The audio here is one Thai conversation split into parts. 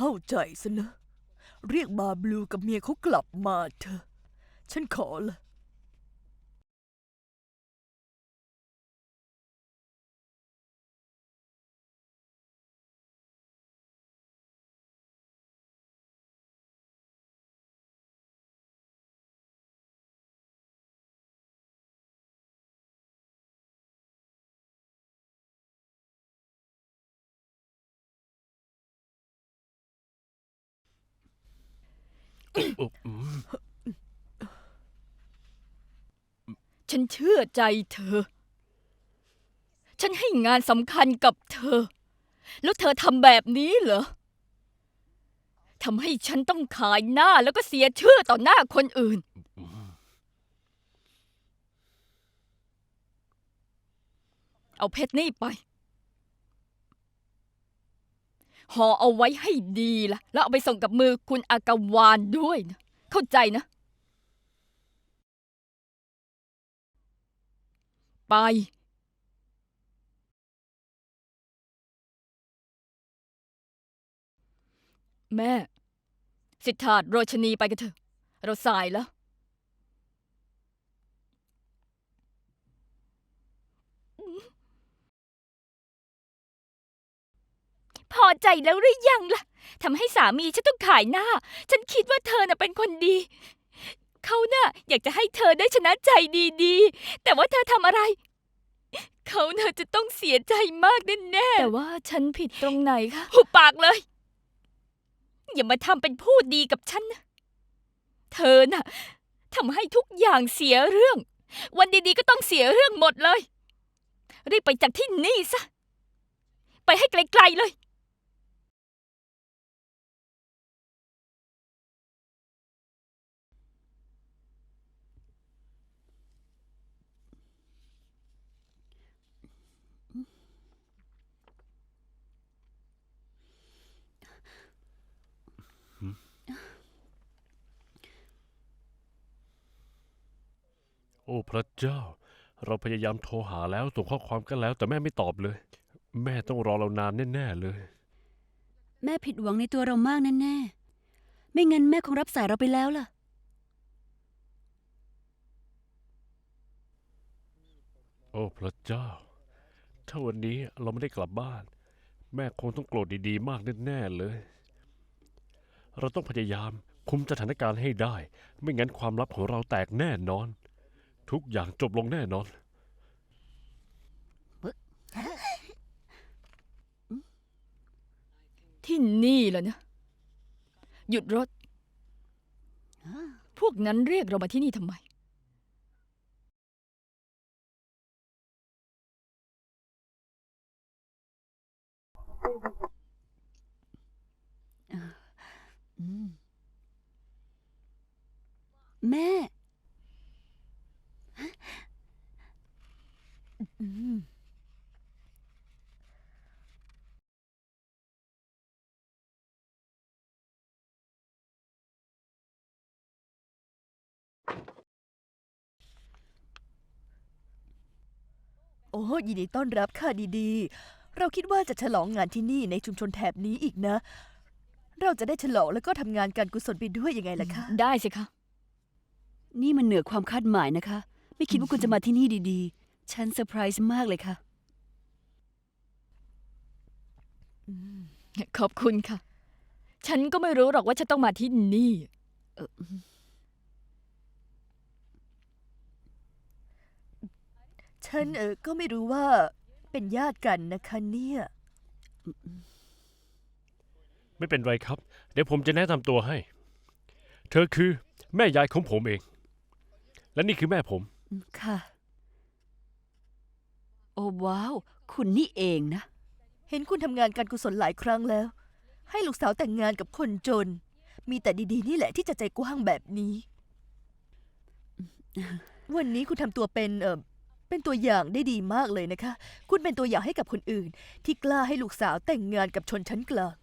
เข้าใจซะนะ เรียกบาบลูกับเมียเขากลับมาเถอะ ฉันขอละ ฉันเชื่อใจเธอ ฉันให้งานสำคัญกับเธอ แล้วเธอทำแบบนี้เหรอทำให้ฉันต้องขายหน้าแล้วก็เสียชื่อต่อหน้าคนอื่น เอาเพชรนี่ไป ห่อเอาไว้ให้ดีล่ะ แล้วเอาไปส่งกับมือคุณอากาวานด้วยนะ เข้าใจนะ ไป แม่ สิทธาโรชนีไปกันเถอะ เราสายแล้ว พอใจแล้วหรือยังล่ะทำให้สามีฉันต้องขายหน้า ฉันคิดว่าเธอน่ะเป็นคนดี เขาน่ะอยากจะให้เธอได้ชนะใจดีๆ แต่ว่าเธอทำอะไร เขาน่ะจะต้องเสียใจมากแน่ๆแต่ว่าฉันผิดตรงไหนคะหุบปากเลย อย่ามาทำเป็นพูดดีกับฉันนะเธอน่ะทำให้ทุกอย่างเสียเรื่อง วันดีๆก็ต้องเสียเรื่องหมดเลย รีบไปจากที่นี่ซะ ไปให้ไกลๆเลย โอ้พระเจ้า เราพยายามโทรหาแล้วส่งข้อความกันแล้ว แต่แม่ไม่ตอบเลย แม่ต้องรอเรานานแน่ๆเลย แม่ผิดหวังในตัวเรามากแน่ๆไม่งั้นแม่คงรับสายเราไปแล้วล่ะ โอ้พระเจ้า ถ้าวันนี้เราไม่ได้กลับบ้าน แม่คงต้องโกรธดีๆ มากแน่ๆเลย เราต้องพยายามคุมสถานการณ์ให้ได้ ไม่งั้นความลับของเราแตกแน่นอน ทุกอย่างจบลงแน่นอน ที่นี่แหละนะหยุดรถ พวกนั้นเรียกเรามาที่นี่ทำไมอืมแม่อืม โอ้ยินดีต้อนรับค่ะดีๆ เราคิดว่าจะฉลองงานที่นี่ในชุมชนแถบนี้อีกนะ เราจะได้ฉลองแล้วก็ทำงานการกุศลไปด้วยยังไงล่ะคะ ได้สิคะ นี่มันเหนือความคาดหมายนะคะ ไม่คิดว่าคุณจะมาที่นี่ดีๆ ฉันเซอร์ไพรส์มากเลยค่ะ ขอบคุณค่ะ ฉันก็ไม่รู้หรอกว่าจะต้องมาที่นี่ฉันเออก็ไม่รู้ว่าเป็นญาติกันนะคะเนี่ย ไม่เป็นไรครับ เดี๋ยวผมจะแนะนำตัวให้ เธอคือแม่ยายของผมเอง และนี่คือแม่ผม ค่ะ โอ้ว้าว คุณนี่เองนะ เห็นคุณทำงานการกุศลหลายครั้งแล้ว ให้ลูกสาวแต่งงานกับคนจน มีแต่ดีๆ นี่แหละที่จะใจกว้างแบบนี้ วันนี้คุณทำตัวเป็นเออเป็นตัวอย่างได้ดีมากเลยนะคะ คุณเป็นตัวอย่างให้กับคนอื่น ที่กล้าให้ลูกสาวแต่งงานกับชนชั้นกลาง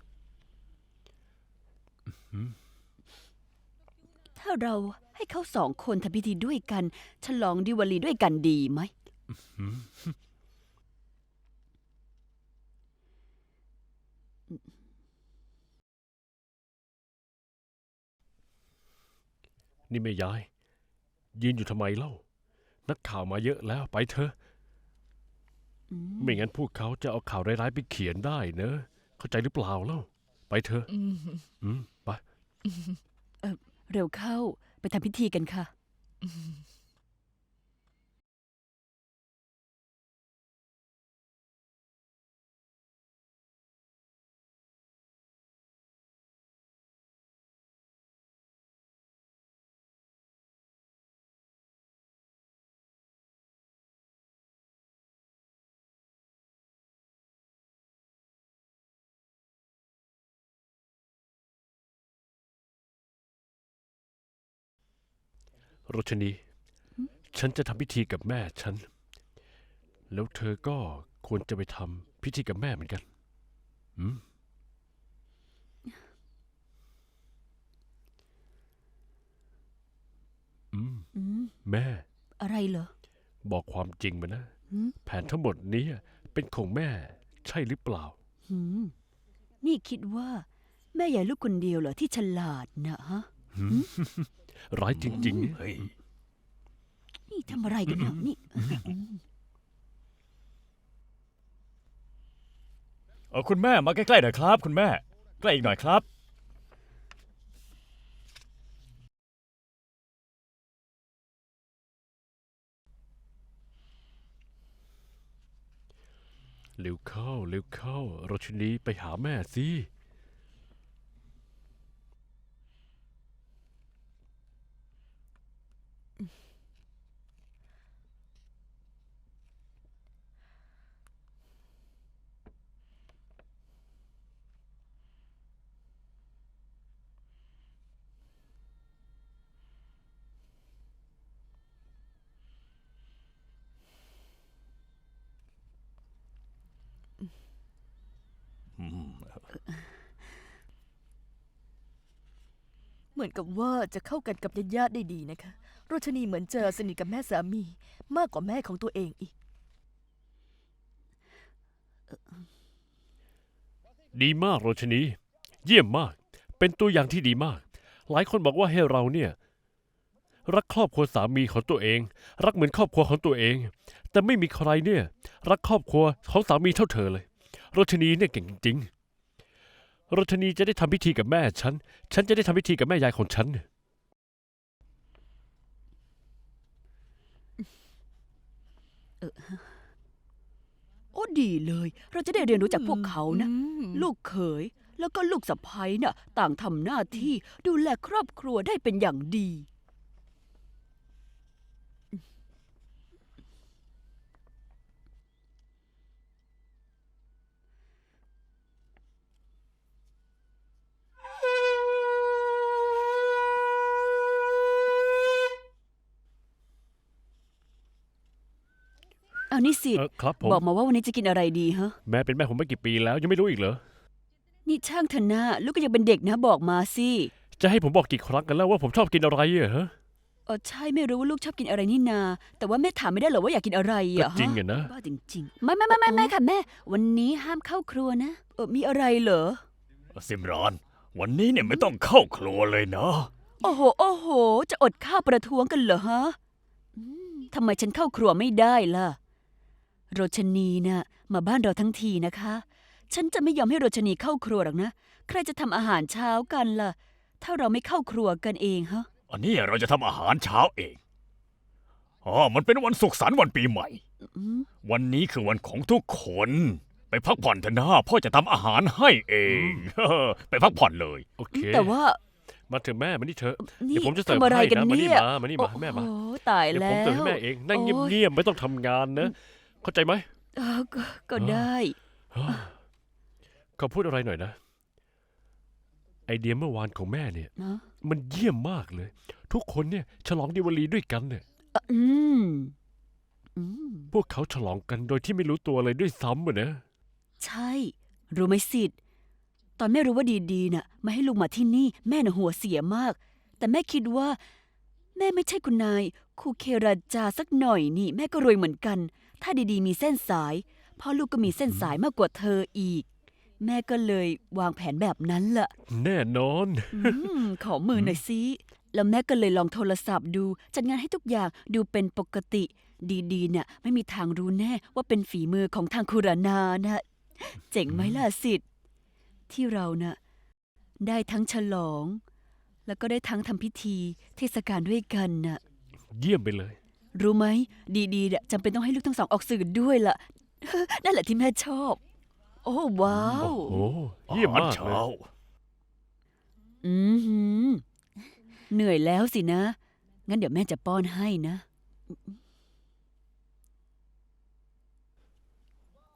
ถ้าเรา ให้เขาสองคนทำพิธีด้วยกัน ฉลองดิวาลีด้วยกันดีไหม นี่แม่ย้าย ยืนอยู่ทำไมเล่า นักข่าวมาเยอะแล้วไปเถอะ ไม่งั้นพวกเขาจะเอาข่าวร้ายๆไปเขียนได้เนอะ เข้าใจหรือเปล่าเล่า ไปเถอะ อืม ไป เร็วเข้าไปทำพิธีกันค่ะ รชนี ฉันจะทำพิธีกับแม่ฉัน แล้วเธอก็ควรจะไปทำพิธีกับแม่เหมือนกันอืมอืม อืม แม่ อะไรเหรอ บอกความจริงมานะ หืม แผนทั้งหมดนี้เป็นของแม่ใช่หรือเปล่า หืม นี่คิดว่า แม่ใหญ่ลูกคนเดียวเหรอที่ฉลาดนะฮะ ร้ายจริงเฮ้ย นี่ทำอะไรกันเนี่ยนี่ เออคุณแม่มาใกล้ๆหน่อยครับ คุณแม่ ใกล้อีกหน่อยครับๆเร็วเข้าเร็วเข้าโรชนีไปหาแม่สิ เหมือนกับว่าจะเข้ากันกับญาติๆได้ดีนะคะโรชนีเหมือนเจะสนิทกับแม่สามี มากกว่าแม่ของตัวเองอีก ดีมากโรชนี เยี่ยมมาก เป็นตัวอย่างที่ดีมาก หลายคนบอกว่าให้เราเนี่ย รักครอบครัวสามีของตัวเอง รักเหมือนครอบครัวของตัวเอง แต่ไม่มีใครเนี่ย รักครอบครัวของสามีเท่าเธอเลยโรชนีเนี่ยเก่งจริงๆ รชนีจะได้ทำพิธีกับแม่ฉัน ฉันจะได้ทำพิธีกับแม่ยายของฉัน โอ้ดีเลย เราจะได้เรียนรู้จากพวกเขานะ ลูกเขย แล้วก็ลูกสะใภ้น่ะ ต่างทำหน้าที่ดูแลครอบครัวได้เป็นอย่างดี นี่สิเออครับผมบอกมาว่าวันนี้จะกินอะไรดีฮะ แม่เป็นแม่ผมไม่กี่ปีแล้วยังไม่รู้อีกเหรอนี่ช่างเถอะนะลูกก็ยังเป็นเด็กนะบอกมาสิ จะให้ผมบอกกี่ครั้งกันแล้วว่าผมชอบกินอะไรอะฮะเออใช่ไม่รู้ว่าลูกชอบกินอะไรนี่นา แต่ว่าแม่ถามไม่ได้เหรอว่าอยากกินอะไรก็อะจริงฮะอะนะ บ้าจริงๆไม่ไม่ไม่ไม่ไม่ค่ะแม่ วันนี้ห้ามเข้าครัวนะเออมีอะไรเหรอ ซิมรอน วันนี้เนี่ยไม่ต้องเข้าครัวเลยเนาะโอ้โห โอ้โห จะอดข้าวประท้วงกันเหรอฮะอืมทำไมฉันเข้าครัวไม่ได้ล่ะ โรชนีน่ะมาบ้านเราทั้งทีนะคะ ฉันจะไม่ยอมให้โรชนีเข้าครัวหรอกนะ ใครจะทำอาหารเช้ากันล่ะ ถ้าเราไม่เข้าครัวกันเองฮะ อันนี้เราจะทำอาหารเช้าเอง อ๋อ มันเป็นวันสุขสันต์วันปีใหม่อืมวันนี้คือวันของทุกคน ไปพักผ่อนเถอะนะพ่อจะทำอาหารให้เอง ไปพักผ่อนเลย โอเค แต่ว่ามาเถอะแม่มานี่เถอะนี่เดี๋ยวผมจะเสิร์ฟทำอะไรให้กันนะมานี่เนี่ยมามานี่มาแม่มาโอ้โหตายเดี๋ยวแล้ผมวเสิร์ฟให้แม่เองนั่งโอ้ยเงียบๆไม่ต้องทำงานนะ เข้าใจไหมเออก็ก็อ่าได้ขอพูดอะไรหน่อยนะ ไอเดียเมื่อวานของแม่เนี่ยนะมันเยี่ยมมากเลย ทุกคนเนี่ยฉลองดิวาลีด้วยกันเนี่ยอะอืม อืม พวกเขาฉลองกันโดยที่ไม่รู้ตัวเลยด้วยซ้ำอะนะใช่ รู้ไหมสิทธิ์ตอนแม่รู้ว่าดีๆน่ะมาให้ลูกมาที่นี่แม่น่ะหัวเสียมาก แต่แม่คิดว่า แม่ไม่ใช่คุณนายคูเคราจาสักหน่อยนี่ แม่ก็รวยเหมือนกัน ถ้าดีๆ มีเส้นสาย พ่อลูกก็มีเส้นสายมากกว่าเธออีก แม่ก็เลยวางแผนแบบนั้นล่ะ แน่นอน อืม ขอมือหน่อยสิ แล้วแม่ก็เลยลองโทรศัพท์ดู จัดงานให้ทุกอย่างดูเป็นปกติ ดีๆ เนี่ยไม่มีทางรู้แน่ว่าเป็นฝีมือของทางคุรานานะ เจ๋งไหมล่ะสิทธิ์ที่เราน่ะได้ทั้งฉลอง แล้วก็ได้ทั้งทำพิธีเทศกาลด้วยกันน่ะ เยี่ยมไปเลย รู้ไหมดีๆเนี่ยจำเป็นต้องให้ลูกทั้งสองออกสื่อด้วยล่ะ นั่นแหละที่แม่ชอบ โอ้ว้าว โอ้เยี่ยมมากอหรเลเช้ายอือหือเหนื่อยแล้วสินะ งั้นเดี๋ยวแม่จะป้อนให้นะ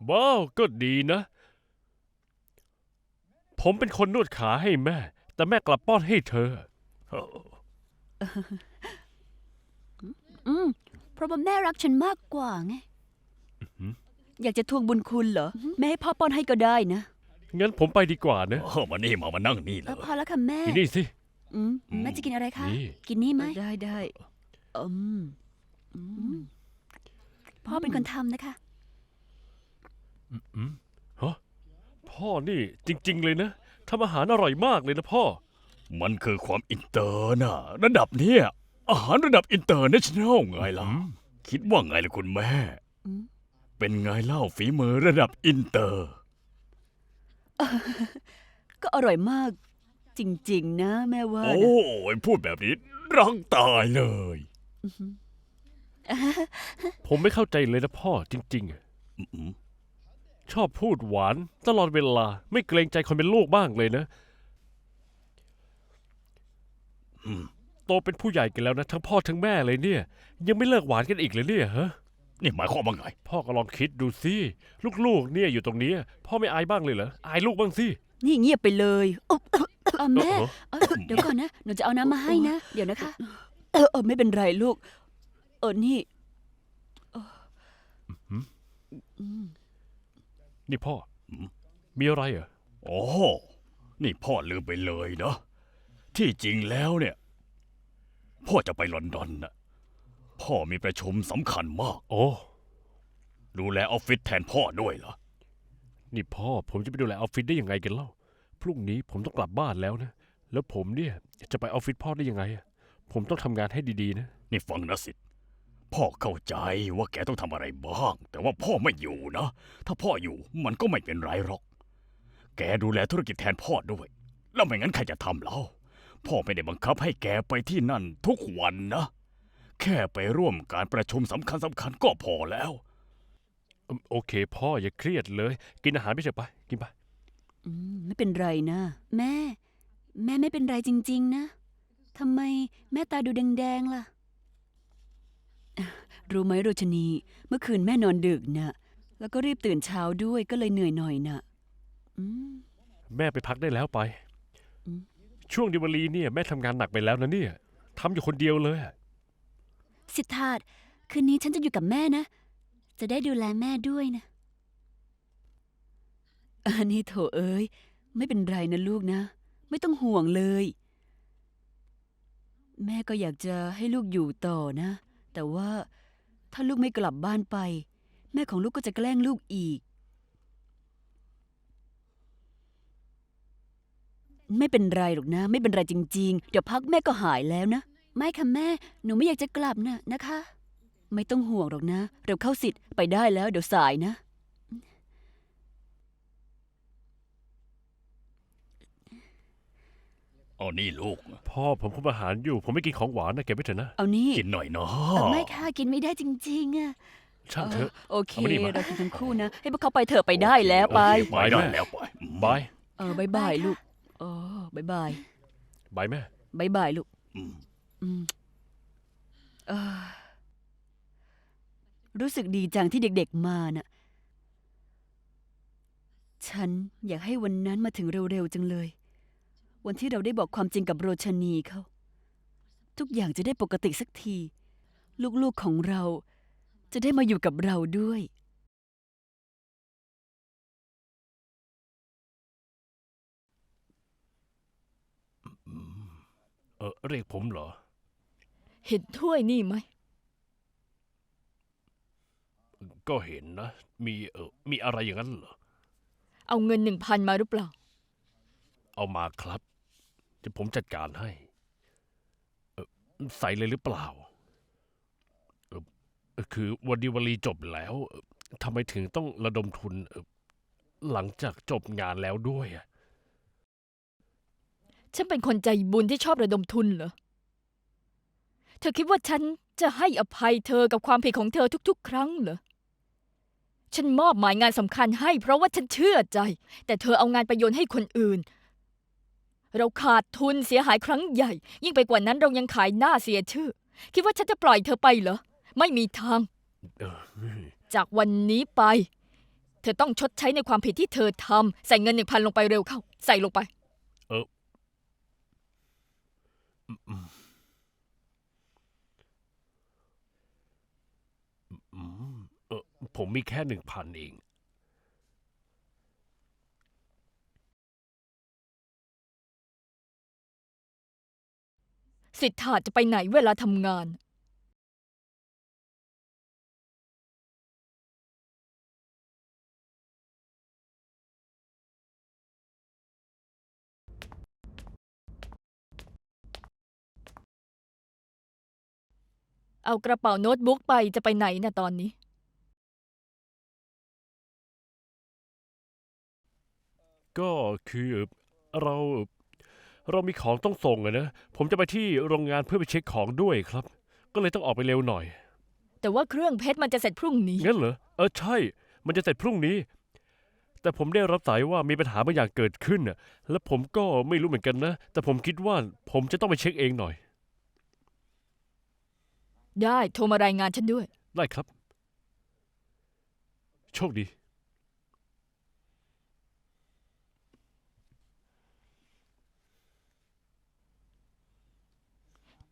ว้าว ก็ดีนะ ผมเป็นคนนวดขาให้แม่ แต่แม่กลับป้อนให้เธอเอออืม เพราะว่าแม่รักฉันมากกว่าไงหืออยากจะทวงบุญคุณเหรอ แม่ให้พ่อป้อนให้ก็ได้นะงั้นผมไปดีกว่านะ เออมานี่มามานั่งนี่เลเออยพอแล้วค่ะแม่ทีนี่สิอืมอืมแม่จะกินอะไรคะ นี่ กินนี่ไหมได้ได้อืมอืมพ่อเป็นคนทำนะคะ อืมฮะพ่อนี่จริง ๆ เลยนะทำอาหารอร่อยมากเลยนะพ่อ มันคือความอินเตอร์นะระดับเนี้ย อาหารระดับอินเตอร์เนชั่นแนลไงล่ะอืมคิดว่าไงล่ะคุณแม่ อืม เป็นไงเล่าฝีมือระดับอินเตอร์ ก็อร่อยมากจริง ๆ นะ แม่ว่าโอ้นะยพูดแบบนี้รังตายเลยผมไม่เข้าใจเลยนะพ่อจริงๆอะอืมชอบพูดหวานตลอดเวลา ไม่เกรงใจคนเป็นลูกบ้างเลยนะ อืม โตเป็นผู้ใหญ่กันแล้วนะ ทั้งพ่อทั้งแม่เลยเนี่ย ยังไม่เลิกหวานกันอีกเลยเนี่ยฮะ นี่หมายความว่าไง พ่อก็ลองคิดดูสิลูกๆ เนี่ยอยู่ตรงเนี้ยพ่อไม่อายบ้างเลยเหรออายลูกบ้างสิ นี่เงียบไปเลยเออเออแม่โอ้โหเออเดี๋ยวก่อนนะ หนูจะเอาน้ำมาให้นะ เดี๋ยวนะคะ เออเออไม่เป็นไรลูก เออนี่เอออืม นี่พ่ออืมมีอะไรเหรอ โอ้ นี่พ่อลืมไปเลยเนาะที่จริงแล้วเนี่ย พ่อจะไปลอนดอนนะพ่อมีประชุมสำคัญมาก โอ้ ดูแลออฟฟิศแทนพ่อด้วยเหรอ นี่พ่อผมจะไปดูแลออฟฟิศได้ยังไงกันเล่า พรุ่งนี้ผมต้องกลับบ้านแล้วนะ แล้วผมเนี่ยจะไปออฟฟิศพ่อได้ยังไงอะผมต้องทำงานให้ดีๆนะ นี่ฟังนะสิทธิ์พ่อเข้าใจว่าแกต้องทำอะไรบ้าง แต่ว่าพ่อไม่อยู่นะ ถ้าพ่ออยู่มันก็ไม่เป็นไรหรอก แกดูแลธุรกิจแทนพ่อด้วย แล้วไม่งั้นใครจะทำเล่า พ่อไม่ได้บังคับให้แกไปที่นั่นทุกวันนะ แค่ไปร่วมการประชุมสำคัญสำคัญๆก็พอแล้ว อืมโอเค พ่ออย่าเครียดเลย กินอาหารไปเถอะไปกินไป อืมไม่เป็นไรนะ แม่ แม่ไม่เป็นไรจริง ๆ นะทำไมแม่ตาดูแดงๆล่ะ รู้ไหมโรชนี เมื่อคืนแม่นอนดึกนะแล้วก็รีบตื่นเช้าด้วยก็เลยเหนื่อยหน่อยนะอืม แม่ไปพักได้แล้วไปอืม ช่วงดิวาลีเนี่ยแม่ทำงานหนักไปแล้วนะเนี่ยทำอยู่คนเดียวเลยอะสิทธาตคืนนี้ฉันจะอยู่กับแม่นะ จะได้ดูแลแม่ด้วยนะ อันนี้โถเอ้ย ไม่เป็นไรนะลูกนะ ไม่ต้องห่วงเลย แม่ก็อยากจะให้ลูกอยู่ต่อนะ แต่ว่าถ้าลูกไม่กลับบ้านไป แม่ของลูกก็จะแกล้งลูกอีก ไม่เป็นไรหรอกนะ ไม่เป็นไรจริง ๆ เดี๋ยวพักแม่ก็หายแล้วนะ ไม่ค่ะแม่ หนูไม่อยากจะกลับนะนะคะ ไม่ต้องห่วงหรอกนะ เร็วเข้าสิทธิ์ไปได้แล้ว เดี๋ยวสายนะ เอานี่ลูก พ่อผมคุมอาหารอยู่ ผมไม่กินของหวานนะเก็บไว้เถอะนะ เอานี่กินหน่อยเนาะ เออไม่ค่ะกินไม่ได้จริงๆอะช่างเถอะ โอเค เอามานี่มา เรากินทั้งคู่นะ ให้พวกเขาไปเถอะไปได้แล้วไป โอเคไปได้แล้วไป บาย เออบายบายลูก อ๋อบายบายบายแม่ บายบายลูก อืม อืมเออรู้สึกดีจังที่เด็กๆมาน่ะ ฉันอยากให้วันนั้นมาถึงเร็วๆจังเลย วันที่เราได้บอกความจริงกับโรชนีเขา ทุกอย่างจะได้ปกติสักที ลูกๆของเราจะได้มาอยู่กับเราด้วย เออเรียกผมเหรอ เห็นถ้วยนี่ไหม ก็เห็นนะ มีเออมีอะไรอย่างนั้นเหรอ เอาเงินหนึ่งพันมาหรือเปล่า เอามาครับเดี๋ยวผมจัดการให้เอใส่เลยหรือเปล่าเอ่อเอ่อคือวันดีวลีจบแล้วเอ่อทำไมถึงต้องระดมทุนเอ่อหลังจากจบงานแล้วด้วยอะ ฉันเป็นคนใจบุญที่ชอบระดมทุนเหรอ เธอคิดว่าฉันจะให้อภัยเธอกับความผิดของเธอทุก ๆ ครั้งเหรอ ฉันมอบหมายงานสำคัญให้เพราะว่าฉันเชื่อใจ แต่เธอเอางานไปโยนให้คนอื่น เราขาดทุนเสียหายครั้งใหญ่ ยิ่งไปกว่านั้นเรายังขายหน้าเสียชื่อ คิดว่าฉันจะปล่อยเธอไปเหรอ ไม่มีทางเออจากวันนี้ไป เธอต้องชดใช้ในความผิดที่เธอทำใส่เงินหนึ่งพันลงไปเร็วเข้า ใส่ลงไปอืม เออผมมีแค่หนึ่งพันเอง สิทธาจะไปไหนเวลาทำงาน เอากระเป๋าโน้ตบุ๊กไปจะไปไหนนะตอนนี้ ก็คือเราเรามีของต้องส่งอะนะ ผมจะไปที่โรงงานเพื่อไปเช็คของด้วยครับ ก็เลยต้องออกไปเร็วหน่อย แต่ว่าเครื่องเพชรมันจะเสร็จพรุ่งนี้ งั้นเหรอ เออใช่ มันจะเสร็จพรุ่งนี้ แต่ผมได้รับสายว่ามีปัญหาบางอย่างเกิดขึ้นน่ะและผมก็ไม่รู้เหมือนกันนะ แต่ผมคิดว่าผมจะต้องไปเช็คเองหน่อย ได้โทรมารายงานฉันด้วย ได้ครับ โชคดี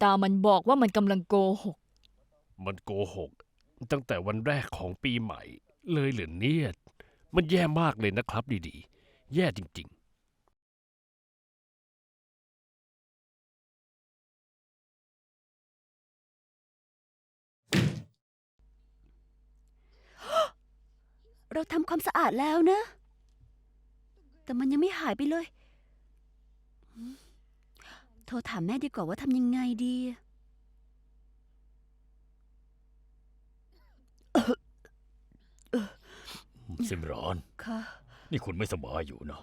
ตามันบอกว่ามันกำลังโกหก มันโกหก ตั้งแต่วันแรกของปีใหม่ เลยเหรือเนี่ย มันแย่มากเลยนะครับดีๆ แย่จริง เราทำความสะอาดแล้วนะ แต่มันยังไม่หายไปเลยอืมโทรถามแม่ดีกว่าว่าทำยังไงดี ซิมรอน ค่ะ นี่คุณไม่สบายอยู่นะ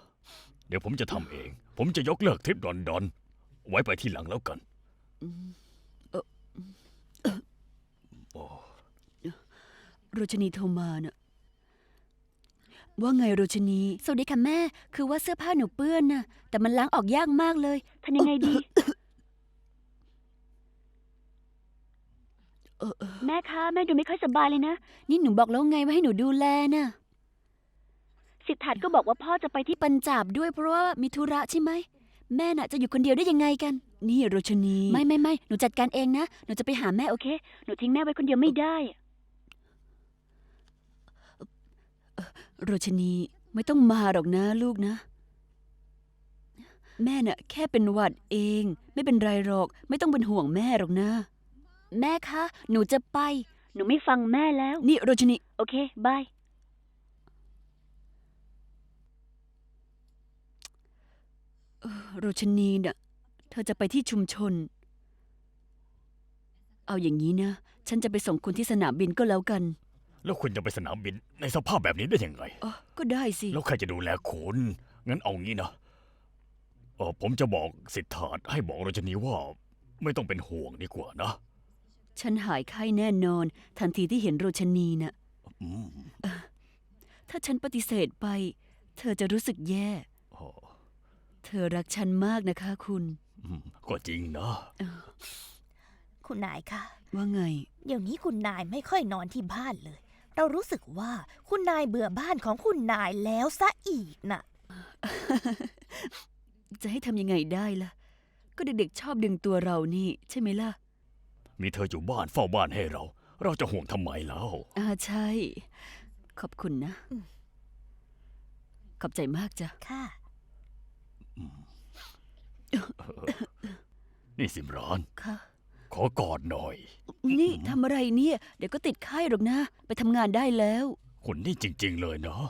เดี๋ยวผมจะทำเอง ผมจะยกเลิกทริปดอนดอน ไว้ไปที่หลังแล้วกันโอ้ โรชนีโทรมาเนะ่ะ ว่าไงโรชนี สวัสดีค่ะแม่ คือว่าเสื้อผ้าหนูเปื้อนน่ะ แต่มันล้างออกยากมากเลยทำยังไงดีแม่คะแม่ดูไม่ค่อยสบายเลยนะ นี่หนูบอกแล้วไงว่าให้หนูดูแลน่ะ สิทธัตก็บอกว่าพ่อจะไปที่ปัญจาบด้วยเพราะว่ามีธุระใช่ไหม แม่น่ะจะอยู่คนเดียวได้ยังไงกัน นี่โรชนี ไม่ไม่ไม่หนูจัดการเองนะ หนูจะไปหาแม่โอเค หนูทิ้งแม่ไว้คนเดียวไม่ได้ โรชนีไม่ต้องมาหรอกนะลูกนะ แม่น่ะ แค่เป็นหวัดเอง ไม่เป็นไรหรอก ไม่ต้องเป็นห่วงแม่หรอกนะ แม่คะ หนูจะไป หนูไม่ฟังแม่แล้ว นี่โรชนี โอเคบายโรชนีน่ะ เธอจะไปที่ชุมชน เอาอย่างนี้นะ ฉันจะไปส่งคุณที่สนามบินก็แล้วกัน แล้วคุณจะไปสนามบินในสภาพแบบนี้ได้ยังไง อ๋อก็ได้สิ แล้วใครจะดูแลคุณ งั้นเอางี้นะเออผมจะบอกสิทธาตให้บอกโรจนีว่า ไม่ต้องเป็นห่วงดีกว่านะ ฉันหายไข้แน่นอน ทันทีที่เห็นโรชนีน่ะอืมถ้าฉันปฏิเสธไป เธอจะรู้สึกแย่ อ๋อเธอรักฉันมากนะคะคุณ อืมก็จริงนะ คุณนายคะ ว่าไง เดี๋ยวนี้คุณนายไม่ค่อยนอนที่บ้านเลย เรารู้สึกว่าคุณนายเบื่อบ้านของคุณนายแล้วซะอีกน่ะ จะให้ทำยังไงได้ล่ะ ก็เด็กๆชอบดึงตัวเรานี่ ใช่ไหมล่ะ มีเธออยู่บ้านเฝ้าบ้านให้เรา เราจะห่วงทำไมแล้วอ่าใช่ ขอบคุณนะอืมขอบใจมากจ้ะ ค่ะ นี่สิมรานค่ะ ขอกอดหน่อย นี่ทำอะไรเนี่ย เดี๋ยวก็ติดไข้หรอกนะ ไปทำงานได้แล้วคุณนี่จริง ๆ เลยนะ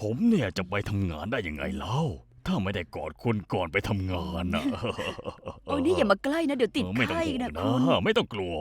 ผมเนี่ยจะไปทำงานได้ยังไงเล่า ถ้าไม่ได้กอดคุณก่อนไปทำงานนะโอ้ยนี่อย่ามาใกล้นะ เดี๋ยวติดเออไม่ต้องไข้ห่วงนะนะคุณ ไม่ต้องกลัว